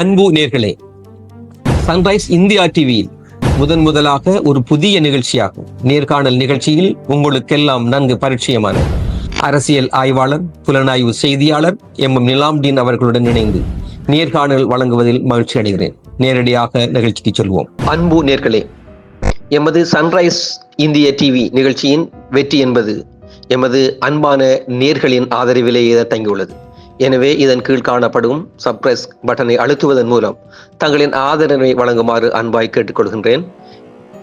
அன்பு நேர்களே sunrise India டிவியில் முதன் முதலாக ஒரு புதிய நிகழ்ச்சியாகும். நேர்காணல் நிகழ்ச்சியில் உங்களுக்கெல்லாம் நன்கு பரிச்சயமான அரசியல் ஆய்வாளர் புலனாய்வு செய்தியாளர் எம். எம். நிலாம்டீன் அவர்களுடன் இணைந்து நேர்காணல் வழங்குவதில் மகிழ்ச்சி அடைகிறேன். நேரடியாக நிகழ்ச்சிக்கு சொல்வோம். அன்பு நேர்களே எமது சன்ரைஸ் இந்திய டிவி நிகழ்ச்சியின் வெற்றி என்பது எமது அன்பான நேர்களின் ஆதரவிலேயே தங்கியுள்ளது. எனவே இதன் கீழ் காணப்படும் சப்ரைஸ் பட்டனை அழுத்துவதன் மூலம் தங்களின் ஆதரவை வழங்குமாறு அன்பாய் கேட்டுக்கொள்கின்றேன்.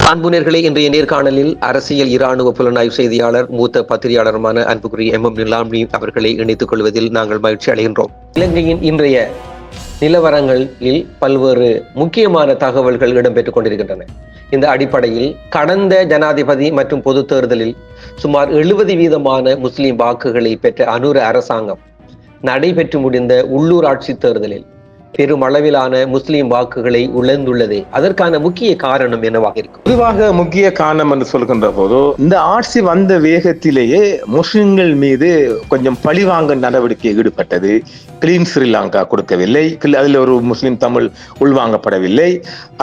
அன்புநேர்களே இன்றைய நேர்காணலில் அரசியல் இராணுவ புலனாய்வு செய்தியாளர் மூத்த பத்திரிகையாளருமான அன்புக்குரிய எம். எம். நிலாம்னி அவர்களை இணைத்துக் கொள்வதில் நாங்கள் மகிழ்ச்சி அடைகின்றோம். இலங்கையின் இன்றைய நிலவரங்களில் பல்வேறு முக்கியமான தகவல்கள் இடம்பெற்றுக் கொண்டிருக்கின்றன. இந்த அடிப்படையில் கடந்த ஜனாதிபதி மற்றும் பொது தேர்தலில் சுமார் எழுபது வீதமான முஸ்லிம் வாக்குகளை பெற்ற அனுர அரசாங்கம் நடைபெற்று முடிந்த உள்ளூராட்சி தேர்தலில் பெருமளவிலான முஸ்லீம் வாக்குகளை உழந்துள்ளது அதற்கான முக்கிய காரணம் என்னவாக இருக்கும்? பொதுவாக முக்கிய காரணம் என்று சொல்கின்ற போது இந்த ஆட்சி வந்த வேகத்திலேயே முஸ்லிம்கள் மீது கொஞ்சம் பழிவாங்க நடவடிக்கை ஈடுபட்டது. கிளீன் ஸ்ரீலங்கா கொடுக்கவில்லை. அதில் ஒரு முஸ்லீம் தமிழ் உள்வாங்கப்படவில்லை.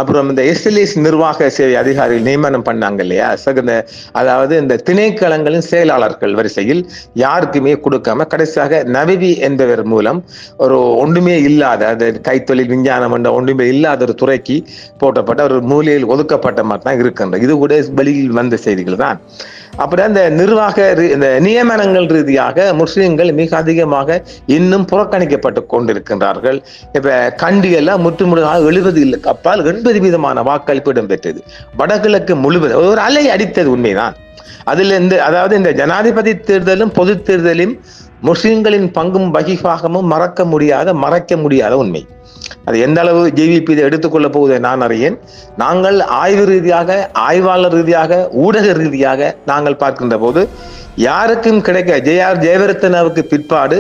அப்புறம் இந்த எஸ்எல்எஸ் நிர்வாக சேவை அதிகாரிகள் நியமனம் பண்ணாங்க இல்லையா? சகுந்த அதாவது இந்த திணைக்களங்களின் செயலாளர்கள் வரிசையில் யாருக்குமே கொடுக்காம கடைசியாக நவிவி என்பவர் மூலம் ஒரு ஒன்றுமே இல்லாத அது கைத்தொழில் விஞ்ஞானம் என்ற ஒன்றுமே இல்லாத ஒரு துறைக்கு போட்டப்பட்ட ஒரு மூலையில் ஒதுக்கப்பட்ட மாதிரி தான் இருக்கின்றது இது கூட வெளியில் வந்த செய்திகள் தான். அப்புறம் இந்த நிர்வாக இந்த நியமனங்கள் ரீதியாக முஸ்லிம்கள் மிக அதிகமாக இன்னும் புறக்கணிக்கப்பட்டு கொண்டிருக்கின்றார்கள். இப்ப கண்டி எல்லாம் முற்றுமுழுதாக எழுபது இல்லை அப்பால் எண்பது வீதமான வாக்களிப்பு இடம்பெற்றது. வடகிழக்கு முழுவதும் ஒரு அலை அடித்தது உண்மைதான். அதுல இருந்து அதாவது இந்த ஜனாதிபதி தேர்தலும் பொது தேர்தலும் முஸ்லிம்களின் பங்கும் பகிர்வாகமும் மறக்க முடியாத மறைக்க முடியாத உண்மை. அது எந்த அளவு ஜேவிபி இதை எடுத்துக்கொள்ள போவதை நான் அறியேன். நாங்கள் ஆய்வு ரீதியாக ஆய்வாளர் ரீதியாக ஊடக ரீதியாக நாங்கள் பார்க்கின்ற போது யாருக்கும் கிடைக்க ஜேஆர் ஜெயவர்த்தனாவுக்கு பிற்பாடு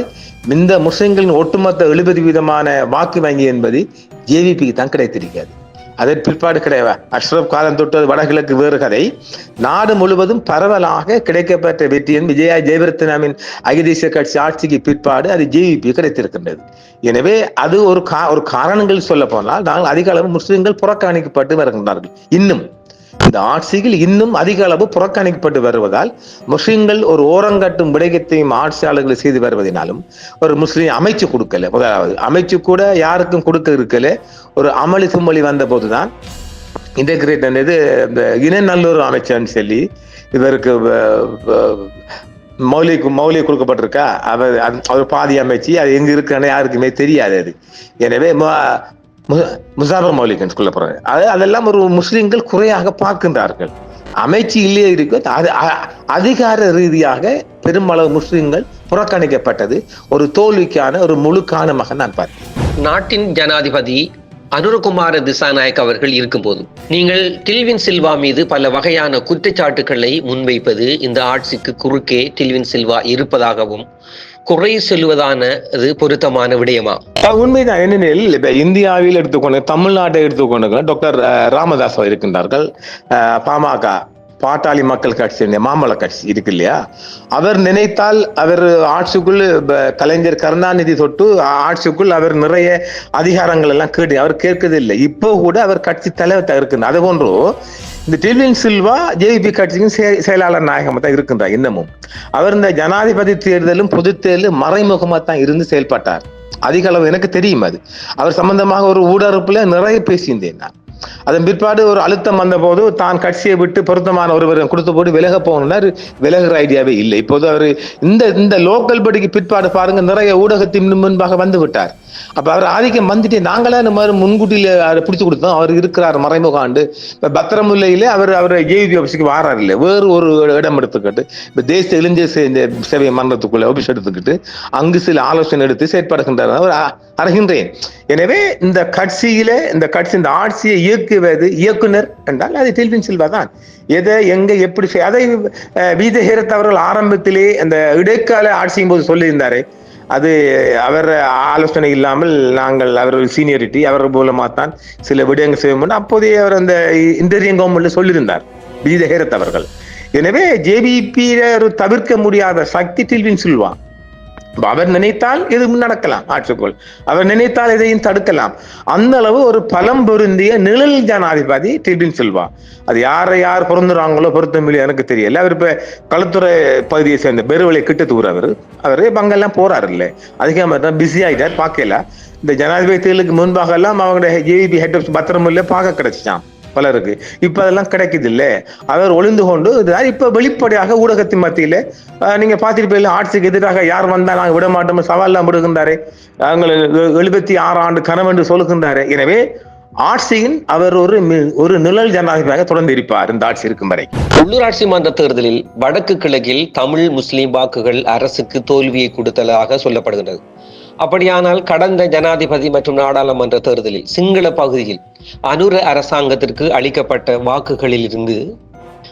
இந்த முஸ்லிம்களின் ஒட்டுமொத்த எழுபது வீதமான வாக்கு வங்கி என்பது ஜேவிபிக்கு தான் கிடைத்திருக்காது அதன் பிற்பாடு கிடையாது அஷ்ரப் காலம் தொட்டது வடகிழக்கு வேறு கதை. நாடு முழுவதும் பரவலாக கிடைக்கப்பட்ட வெற்றியின் விஜயா ஜெயவர்த்தனாவின் அகிதேசிய கட்சி ஆட்சிக்கு பிற்பாடு அது ஜேவிபி கிடைத்திருக்கின்றது. எனவே அது ஒரு கா ஒரு காரணங்கள் சொல்ல போனால் நாங்கள் அதிக அளவு முஸ்லிம்கள் புறக்கணிக்கப்பட்டு வருகின்றார்கள். இன்னும் இந்த ஆட்சியில் இன்னும் அதிக அளவு புறக்கணிக்கப்பட்டு வருவதால் முஸ்லிம்கள் ஒரு ஓரங்கட்டும் விடயத்தையும் ஆட்சியாளர்கள் செய்து வருவதனாலும் ஒரு முஸ்லீம் அமைச்சு கொடுக்கல. முதலாவது அமைச்சு கூட யாருக்கும் கொடுக்க இருக்கல. ஒரு அமளி சும்மொழி வந்த போதுதான் இன்டகிரேட் இது இந்த இனநல்லூர் அமைச்சர்னு சொல்லி இவருக்கு மௌலி மௌலி கொடுக்கப்பட்டிருக்கா? அவர் அவர் பாதி அமைச்சு அது எங்க இருக்குன்னு யாருக்குமே தெரியாது அது. எனவே மு- முசாபர் மௌலிகன் சொல்ல போறாங்க அது அதெல்லாம் ஒரு முஸ்லிம்கள் குறையாக பார்க்கின்றார்கள். அமைச்சு இல்லையே இருக்கு அது அ- அதிகார ரீதியாக பெருமளவு முஸ்லிம்கள் புறக்கணிக்கப்பட்டது. ஒரு தோல்விக்கான ஒரு முழு காரணமாக நான் பார்த்தேன் நாட்டின் ஜனாதிபதி அனுரகுமார திசாநாயக் அவர்கள் இருக்கும்போது நீங்கள் டில்வின் சில்வா மீது பல வகையான குற்றச்சாட்டுகளை முன்வைப்பது இந்த ஆட்சிக்கு குறுக்கே டில்வின் சில்வா இருப்பதாகவும் குறை சொல்வதானது பொருத்தமான விடயமா? உண்மைதான். ஏனெனில் இப்ப இந்தியாவில் எடுத்துக்கொண்டு தமிழ்நாட்டை எடுத்துக்கொண்டு டாக்டர் ராமதாஸ் இருக்கின்றார்கள். பாமக பாட்டாளி மக்கள் கட்சி மாமல்ல கட்சி இருக்கு இல்லையா அவர் நினைத்தால் அவர் ஆட்சிக்குள் கலைஞர் கருணாநிதி தொட்டு ஆட்சிக்குள் அவர் நிறைய அதிகாரங்கள் எல்லாம் கேட்டு அவர் கேட்கதில்லை. இப்போ கூட அவர் கட்சி தலைவர் இருக்குது அது போன்று இந்த டிவின் சில்வா ஜேபி கட்சியின் செயலாளர் நாயகமாக தான் இருக்கின்றார் இன்னமும். அவர் இந்த ஜனாதிபதி தேர்தலும் பொது தேர்தலும் மறைமுகமாக தான் இருந்து செயல்பட்டார். அதிக அளவு எனக்கு தெரியும் அது. அவர் சம்பந்தமாக ஒரு ஊடறுப்புல நிறைய பேசியிருந்தேன் நான். அதன் பிற்பாடு ஒரு அழுத்தம் வந்தபோது தான் கட்சியை விட்டு பொருத்தமான ஒருவர் கொடுத்து போட்டு விலக போகணும்னா விலகுற ஐடியாவே இல்லை. இப்போது அவர் இந்த இந்த லோக்கல் படிக்கு பிற்பாடு பாருங்க நிறைய ஊடகத்தின் முன்பாக வந்து விட்டார். அப்போ அவர் ஆதிக்கம் வந்துட்டு நாங்களே இந்த மாதிரி முன்கூட்டியில அதை பிடிச்சு கொடுத்தோம். அவர் இருக்கிறார் மறைமுக ஆண்டு. இப்போ பத்திரமுல்லையிலே அவர் அவர் ஜேவி ஆஃபீஸுக்கு வாரார் இல்லை வேறு ஒரு இடம் எடுத்துக்கிட்டு இப்போ தேசிய இளைஞர் சேவை மன்றத்துக்குள்ள ஆஃபீஸ் எடுத்துக்கிட்டு அங்கு சில ஆலோசனை எடுத்து செயற்படுகின்றார் அவர் அ- அறிகின்றேன் எனவே இந்த கட்சியிலே இந்த கட்சி இந்த ஆட்சியை இயக்குவது இயக்குனர் என்றால் அது டில்வின் சில்வா தான். எதை எங்க எப்படி அதை அஹ், வீதஹேரத் அவர்கள் ஆரம்பத்திலே அந்த இடைக்கால ஆட்சியின் போது சொல்லியிருந்தாரே அது அவர் ஆலோசனை இல்லாமல் நாங்கள் அவர்கள் சீனியரிட்டி அவர் மூலமாக தான் சில விடயங்கள் செய்வோம் அப்போதைய அவர் அந்த இன்டரியன் கவர்மெண்ட்ல சொல்லியிருந்தார் விஜய் ஹேரத் அவர்கள். எனவே ஜேபிபி ஒரு தவிர்க்க முடியாத சக்தி டில்வின் சில்வா அவர் நினைத்தால் எதுவும் நடக்கலாம் ஆற்றுக்கோள். அவர் நினைத்தால் எதையும் தடுக்கலாம். அந்த அளவு ஒரு பலம் பொருந்திய நிழல் ஜனாதிபதி டிபின் செல்வா அது யாரை யார் பொருந்துறாங்களோ பொருத்தமில்லை எனக்கு தெரியல. அவர் இப்ப களத்துறை பகுதியை சேர்ந்த பெருவலை கிட்ட தூர் அவர் அவர் பங்கெல்லாம் போறாரு இல்ல. அதிகமாக தான் பிஸி ஆகிட்டார் பார்க்கல. இந்த ஜனாதிபதி தேர்தலுக்கு முன்பாக எல்லாம் அவங்களுடைய ஜேபி ஹெட் ஆஃப் பத்திரமில்ல பார்க்க கிடைச்சிட்டான் பலருக்கு. இப்ப அதெல்லாம் கிடைக்குது இல்ல அவர் ஒளிந்து கொண்டு இதுதான் இப்ப வெளிப்படையாக ஊடகத்தின் மத்தியில நீங்க பார்த்திருப்பீங்க ஆட்சிக்கு எதிராக யார் வந்தா நாங்க விட மாட்டோம் சவால்லாம் விடுகின்றாரே அவங்க எழுபத்தி ஆறு ஆண்டு கனவு என்று சொல்லுகின்றாரே எனவே ஆட்சியின் அவர் ஒரு ஒரு நிழல் ஜனாதிபதியாக தொடர்ந்து இருப்பார் இந்த ஆட்சி இருக்கும் வரை. உள்ளூராட்சி மன்ற தேர்தலில் வடக்கு கிழக்கில் தமிழ் முஸ்லிம் வாக்குகள் அரசுக்கு தோல்வியை கொடுத்ததாக சொல்லப்படுகின்றது. அப்படியானால் கடந்த ஜனாதிபதி மற்றும் நாடாளுமன்ற தேர்தலில் சிங்கள பகுதியில் அனுர அரசாங்கத்திற்கு அளிக்கப்பட்ட வாக்குகளில் இருந்து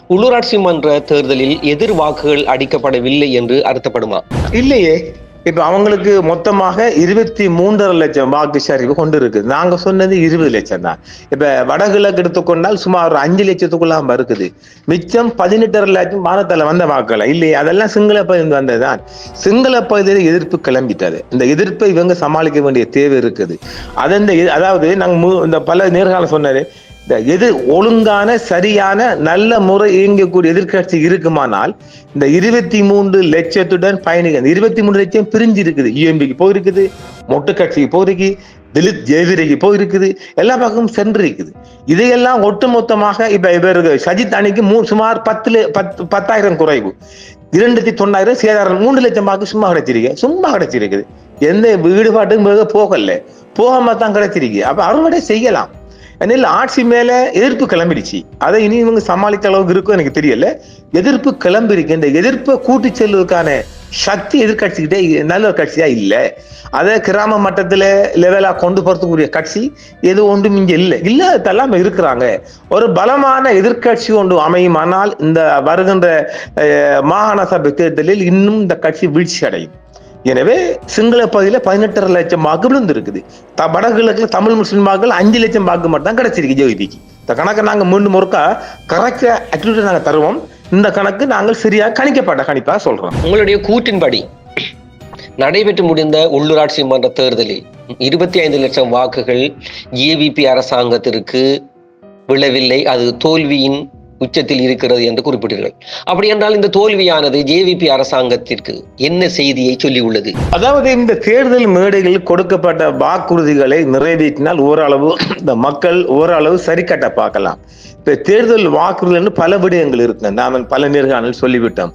உள்ளூராட்சி மன்ற தேர்தலில் எதிர் வாக்குகள் அளிக்கப்படவில்லை என்று அர்த்தப்படுமா? இல்லையே. இப்ப அவங்களுக்கு மொத்தமாக இருபத்தி மூன்றரை லட்சம் வாக்கு சரிவு கொண்டு இருக்கு நாங்க சொன்னது இருபது லட்சம் தான். இப்ப வடகிழக்கு எடுத்துக்கொண்டால் சுமார் ஒரு அஞ்சு லட்சத்துக்குள்ளாம இருக்குது. மிச்சம் பதினெட்டரை லட்சம் வானத்துல வந்த வாக்குகள். இல்லையே அதெல்லாம் சிங்கள பகுதி வந்ததுதான். சிங்கள பகுதியில் எதிர்ப்பு கிளம்பிட்டது. இந்த எதிர்ப்பை இவங்க சமாளிக்க வேண்டிய தேவை இருக்குது. அது இந்த எ- அதாவது நாங்க மு- இந்த பல நேர்காலம் சொன்னது இந்த எது ஒழுங்கான சரியான நல்ல முறை இயங்கக்கூடிய எதிர்கட்சி இருக்குமானால் இந்த இருபத்தி மூன்று லட்சத்துடன் பயணிகள் இருபத்தி மூணு லட்சம் பிரிஞ்சு இருக்குது யூஎம்பிக்கு போயிருக்குது மொட்டு கட்சிக்கு போயிருக்கு திலித் ஜெயவிரைக்கு போயிருக்குது எல்லா பக்கமும் சென்று இருக்குது இதையெல்லாம் ஒட்டுமொத்தமாக இப்ப இவருக்கு சஜித் அணிக்கு மூ சுமார் பத்துல பத்து பத்தாயிரம் குறைவு. இரண்டாயிரத்தி தொண்ணாயிரம் சேதாரம் மூன்று லட்சம் வாக்கு சும்மா கிடைச்சிருக்கு சும்மா கிடைச்சிருக்குது. எந்த ஈடுபாட்டுக்கும் போகல. போகாம தான் கிடைச்சிருக்கு. அப்ப அறுவடை செய்யலாம். எனில் ஆட்சி மேல எதிர்ப்பு கிளம்பிடுச்சு. அதை இனி இவங்க சமாளித்த அளவுக்கு இருக்கும் எனக்கு தெரியல. எதிர்ப்பு கிளம்பிருக்கு. இந்த எதிர்ப்பை கூட்டி செல்வதற்கான சக்தி எதிர்கட்சிக்கிட்டே நல்ல ஒரு கட்சியா இல்லை. அதை கிராம மட்டத்துல லெவலா கொண்டு போறதுக்குரிய கட்சி எது ஒன்றும் இங்க இல்லை. இல்லாததெல்லாம் இருக்கிறாங்க. ஒரு பலமான எதிர்க்கட்சி ஒன்று அமையுமானால் இந்த வருகின்ற மாகாண சபை தேர்தலில் இன்னும் இந்த கட்சி வீழ்ச்சி அடையும் எனவே சிங்கள பகுதியில் பதினெட்டரை லட்சம் வாக்கு விழுந்திருக்குது. த வடகிழக்குல தமிழ் முஸ்லீம் வாக்குகள் அஞ்சு லட்சம் வாக்கு மட்டும் தான் கிடைச்சிருக்கு ஜோதிக்கு. இந்த கணக்கை நாங்கள் மீண்டும் ஒருக்கா கரெக்டாக அக்யூரேட் நாங்கள் தருவோம். இந்த கணக்கு நாங்கள் சரியாக கணிக்கப்பட்ட கணிப்பாக சொல்கிறோம் உங்களுடைய கூற்றின்படி நடைபெற்று முடிந்த உள்ளூராட்சி மன்ற தேர்தலில் இருபத்தி ஐந்து லட்சம் வாக்குகள் ஏவிபி அரசாங்கத்திற்கு விழவில்லை. அது தோல்வியின் உச்சத்தில் இருக்கிறது என்று குறிப்பிட்டீர்கள் அப்படி என்றால் இந்த தோல்வியானது ஜேவிபி அரசாங்கத்திற்கு என்ன செய்தியை சொல்லியுள்ளது? அதாவது இந்த தேர்தல் மேடைகளில் கொடுக்கப்பட்ட வாக்குறுதிகளை நிறைவேற்றினால் ஓரளவு இந்த மக்கள் ஓரளவு சரி கட்ட பார்க்கலாம். இப்ப தேர்தல் வாக்குறுதிகள் பல விடயங்கள் இருக்கு நாம பல நேர்காணல் சொல்லிவிட்டோம்.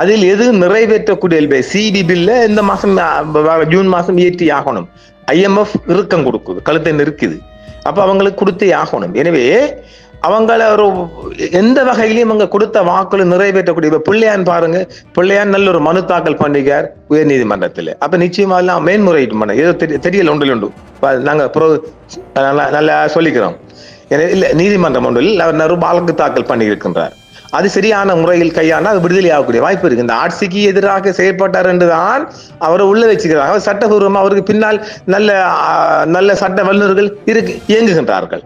அதில் எது நிறைவேற்றக்கூடிய சிபி பில்ல இந்த மாசம் ஜூன் மாசம் ஏற்றி ஆகணும். ஐஎம்எஃப் இறுக்கம் கொடுக்குது. கழுத்தை நெருக்குது. அப்ப அவங்களுக்கு கொடுத்தே ஆகணும். எனவே அவங்கள ஒரு எந்த வகையிலையும் அவங்க கொடுத்த வாக்குகளை நிறைவேற்றக்கூடிய இப்ப பிள்ளையான் பாருங்க. பிள்ளையான் நல்ல ஒரு மனு தாக்கல் பண்ணிக்கார் உயர் நீதிமன்றத்தில் அப்ப நிச்சயமா எல்லாம் மேன்முறையீட்டு பண்ண ஏதோ தெரிய- தெரியல ஒன்றில் உண்டு நாங்க நல்லா நல்லா சொல்லிக்கிறோம். இல்லை இல்ல நீதிமன்றம் ஒன்றில் அவர் ஒரு வழக்கு தாக்கல் பண்ணி இருக்கின்றார் அது சரியான முறையில் கையாண்டால் அது விடுதலை ஆகக்கூடிய வாய்ப்பு இருக்கு இந்த ஆட்சிக்கு எதிராக செயல்பட்டார் என்றுதான் அவரை உள்ள வச்சுக்கிறாங்க அவர் சட்டபூர்வமாக அவருக்கு பின்னால் நல்ல நல்ல சட்ட வல்லுநர்கள் இருக்கு இயங்குகின்றார்கள்.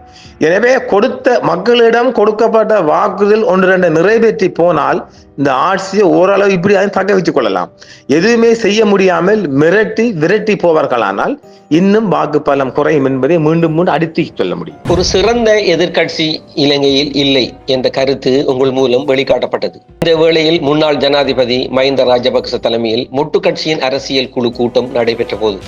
எனவே கொடுத்த மக்களிடம் கொடுக்கப்பட்ட வாக்குகள் ஒன்று ரெண்டு நிறைவேற்றி போனால் இந்த ஆட்சியை ஓரளவு இப்படி தக்க வச்சுக் கொள்ளலாம். எதுவுமே செய்ய முடியாமல் மிரட்டி விரட்டி போவார்களானால் இன்னும் வாக்கு பலம் குறையும் என்பதை மீண்டும் மீண்டும் அடித்து சொல்ல முடியும். ஒரு சிறந்த எதிர்க்கட்சி இலங்கையில் இல்லை என்ற கருத்து உங்கள் மூலம் வெளிக்காட்டப்பட்டது. இந்த வேளையில் முன்னாள் ஜனாதிபதி மஹிந்த ராஜபக்ச தலைமையில் முட்டு கட்சியின் அரசியல் குழு கூட்டம் நடைபெற்ற போது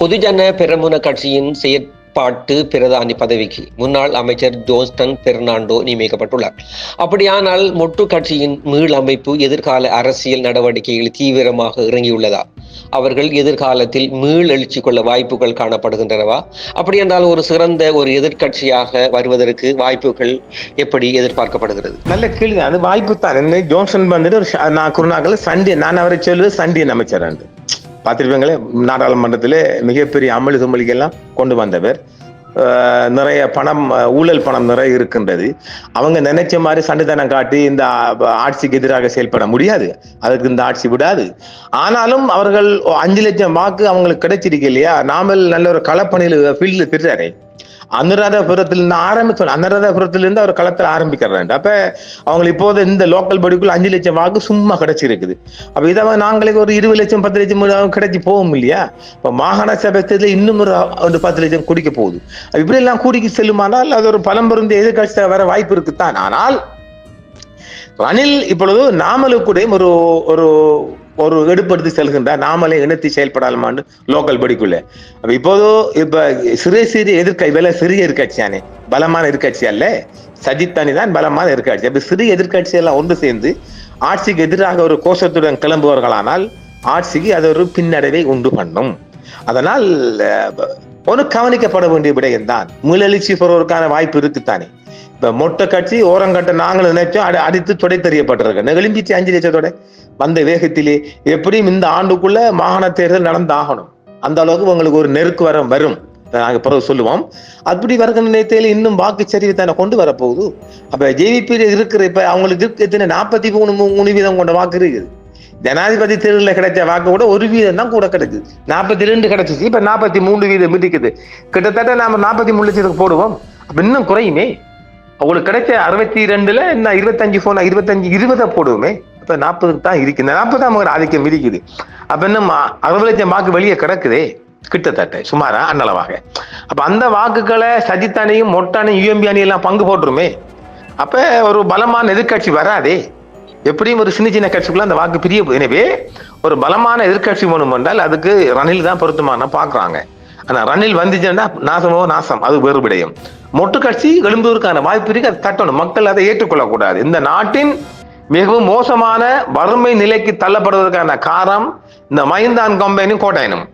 பொதுஜன பெரமுன கட்சியின் செயற் பாட்டு பிரதானி பதவிக்கு முன்னாள் அமைச்சர் ஜோஸ்டன் பெர்னாண்டோ நியமிக்கப்பட்டுள்ளார். அப்படியானால் மொட்டு கட்சியின் மீள் அமைப்பு எதிர்கால அரசியல் நடவடிக்கையில் தீவிரமாக இறங்கியுள்ளதா? அவர்கள் எதிர்காலத்தில் மீள் எழுச்சி கொள்ள வாய்ப்புகள் காணப்படுகின்றனவா? அப்படி என்றால் ஒரு சிறந்த ஒரு எதிர்க்கட்சியாக வருவதற்கு வாய்ப்புகள் எப்படி எதிர்பார்க்கப்படுகிறது? நல்ல கேள்வி. அது வாய்ப்பு தான். ஜோன்சன் வந்துட்டு ஒரு நான் குருநாகல சண்டே நான் அவரை சொல்லுவது சண்டியன் அமைச்சர் பார்த்துருப்பீங்களே நாடாளுமன்றத்திலே மிகப்பெரிய அமளி தும்மளிக்கெல்லாம் கொண்டு வந்தவர். நிறைய பணம் ஊழல் பணம் நிறைய இருக்கின்றது. அவங்க நினைச்ச மாதிரி சண்டைத்தனம் காட்டி இந்த ஆட்சிக்கு எதிராக செயல்பட முடியாது. அதுக்கு இந்த ஆட்சி விடாது. ஆனாலும் அவர்கள் அஞ்சு லட்சம் வாக்கு அவங்களுக்கு கிடைச்சிருக்கு இல்லையா? நாமல் நல்ல ஒரு களப்பணியில் ஃபீல்டில் திட்டாரே அனுராதபுரத்துல ஆரம்பிச்சோம் அனுராதபுரத்துல இருந்து அவர் களத்துல ஆரம்பிக்கிறாங்க அப்ப அவங்களுக்கு இப்போது இந்த லோக்கல் படிக்குள்ள அஞ்சு லட்சம் வாக்கு சும்மா கிடைச்சிருக்குது. அப்ப இதை நாங்களே ஒரு இருபது லட்சம் பத்து லட்சம் கிடைச்சி போகும் இல்லையா? இப்ப மாகாண சபை இன்னும் ஒரு ஒரு பத்து லட்சம் குடிக்க போகுது. இப்படி எல்லாம் கூடிக்கு செல்லுமானால் அது ஒரு பலம்பருந்து எதிர்கட்சி வர வாய்ப்பு இருக்குத்தான். ஆனால் ரணில் இப்பொழுது நாமலுக்குடையும் ஒரு ஒரு ஒரு எடுப்படுத்தி செல்கின்றார் நாமளே இணைத்து செயல்படலாமான்னு லோக்கல் படிக்குள்ளே. அப்ப இப்போதோ இப்ப சிறிய சிறிய எதிர்க்க இவெல்லாம் சிறிய எதிர்கட்சியானே பலமான எதிர்கட்சி அல்ல. சஜித் அணி தான் பலமான எதிர்கட்சி அப்ப சிறிய எதிர்கட்சி எல்லாம் ஒன்று சேர்ந்து ஆட்சிக்கு எதிராக ஒரு கோஷத்துடன் கிளம்புவார்களானால் ஆட்சிக்கு அது ஒரு பின்னடைவை உண்டு பண்ணும். அதனால் ஒன்று கவனிக்கப்பட வேண்டிய விடயம் தான் மீளெழுச்சி பெறுவதற்கான வாய்ப்பு இருக்குத்தானே? இப்ப மொட்டை கட்சி ஓரங்கட்ட நாங்கள் நினைச்சோம் அடி- அடித்து தொடை தெரியப்பட்டிருக்க. நெகிழிம்பிச்சு அஞ்சு லட்சத்தோட வந்த வேகத்திலே எப்படியும் இந்த ஆண்டுக்குள்ள மாகாண தேர்தல் நடந்தாகணும். அந்த அளவுக்கு உங்களுக்கு ஒரு நெருக்கு வரம் வரும். நாங்கள் பிறகு சொல்லுவோம். அப்படி வருகிற நிலையத்தில் இன்னும் வாக்குச்சரிவு தானே கொண்டு வரப்போகுது? அப்ப ஜேவிபி இருக்கிற இப்ப அவங்களுக்கு எத்தனை? நாற்பத்தி மூணு மூணு வீதம் கொண்ட வாக்கு இருக்குது. ஜனாதிபதி தேர்தலில் கிடைச்ச வாக்கு கூட ஒரு வீதம் தான் கூட கிடைக்குது நாற்பத்தி ரெண்டு கிடைச்சிச்சு. இப்போ நாற்பத்தி மூணு வீதம் இருக்குது கிட்டத்தட்ட நாம நாற்பத்தி மூணு லட்சத்துக்கு போடுவோம். அப்போ இன்னும் குறையுமே. அவங்களுக்கு கிடைச்ச அறுபத்தி ரெண்டுல என்ன இருபத்தஞ்சு போன இருபத்தஞ்சு இருபதை போடுவோமே. இப்போ நாற்பதுக்கு தான் இருக்கு. இந்த நாற்பது தான் ஆதிக்கம் இருக்குது அப்போ இன்னும் அறுபது லட்சம் வாக்கு வெளியே கிடக்குதே. கிட்டத்தட்ட சுமாரா அன்னளவாக. அப்போ அந்த வாக்குகளை சஜித் அணியும் மொட்டானையும் யூஎம்பி அணியெல்லாம் பங்கு போட்டுருமே. அப்போ ஒரு பலமான எதிர்கட்சி வராதே. எப்படியும் ஒரு சின்ன சின்ன கட்சிக்குள்ள அந்த வாக்கு பிரிய எனவே ஒரு பலமான எதிர்க்கட்சி வேணும் என்றால் அதுக்கு ரணில் தான் பொருத்தமான பாக்குறாங்க ஆனா ரணில் வந்துச்சுன்னா நாசமோ நாசம் அது வேறுபடையும் மொட்டு கட்சி எழும்புவதற்கான வாய்ப்பு இருக்கு அதை தட்டணும். மக்கள் அதை ஏற்றுக்கொள்ளக்கூடாது. இந்த நாட்டின் மிகவும் மோசமான வறுமை நிலைக்கு தள்ளப்படுவதற்கான காரணம் இந்த மைந்தான் கம்பெனியும் கோட்டாயனும்.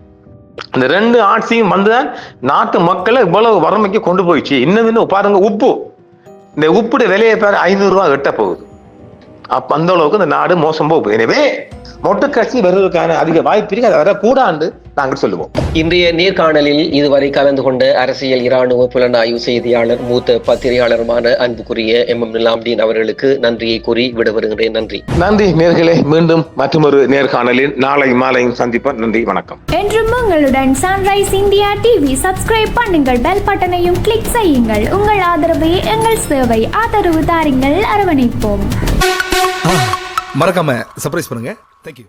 இந்த ரெண்டு ஆட்சியும் வந்துதான் நாட்டு மக்களை இவ்வளவு வறுமைக்கு கொண்டு போயிடுச்சு. இன்னும் இன்னும் பாருங்க உப்பு. இந்த உப்புடைய விலையை பேர் ஐநூறு ரூபாய் எட்ட போகுது. அப்ப அந்த அளவுக்கு இந்த நாடு மோசம் போகுது. எனவே மொட்டு கட்சி வருவதற்கான அதிக வாய்ப்பு இருக்கு அதை வரக்கூடாது. நாங்கள் சொல்லுவோம். இன்றைய நேர்காணலில் இதுவரை கலந்து கொண்ட அரசியல் இராணுவ புலனாய்வு செய்தியாளர் மூத்த பத்திரிகையாளருமான அன்புக்குரிய எம். எம். நிலாம்டீன் அவர்களுக்கு நன்றியை கூறி விடைபெறுகிறேன் நன்றி. நன்றி நேர்களே. மீண்டும் மற்றொரு நேர்காணலில் நாளை மாலையும் சந்திப்போம். நன்றி வணக்கம். என்றும் உங்களுடன் சன்ரைஸ் இந்தியா டிவி சப்ஸ்கிரைப் பண்ணுங்கள். பெல் பட்டனையும் கிளிக் செய்யுங்கள். உங்கள் ஆதரவே எங்கள் சேவை ஆதரவு தாருங்கள். அரவணைப்போம். மறக்காம சர்ப்ரைஸ் பண்ணுங்க. தேங்க்யூ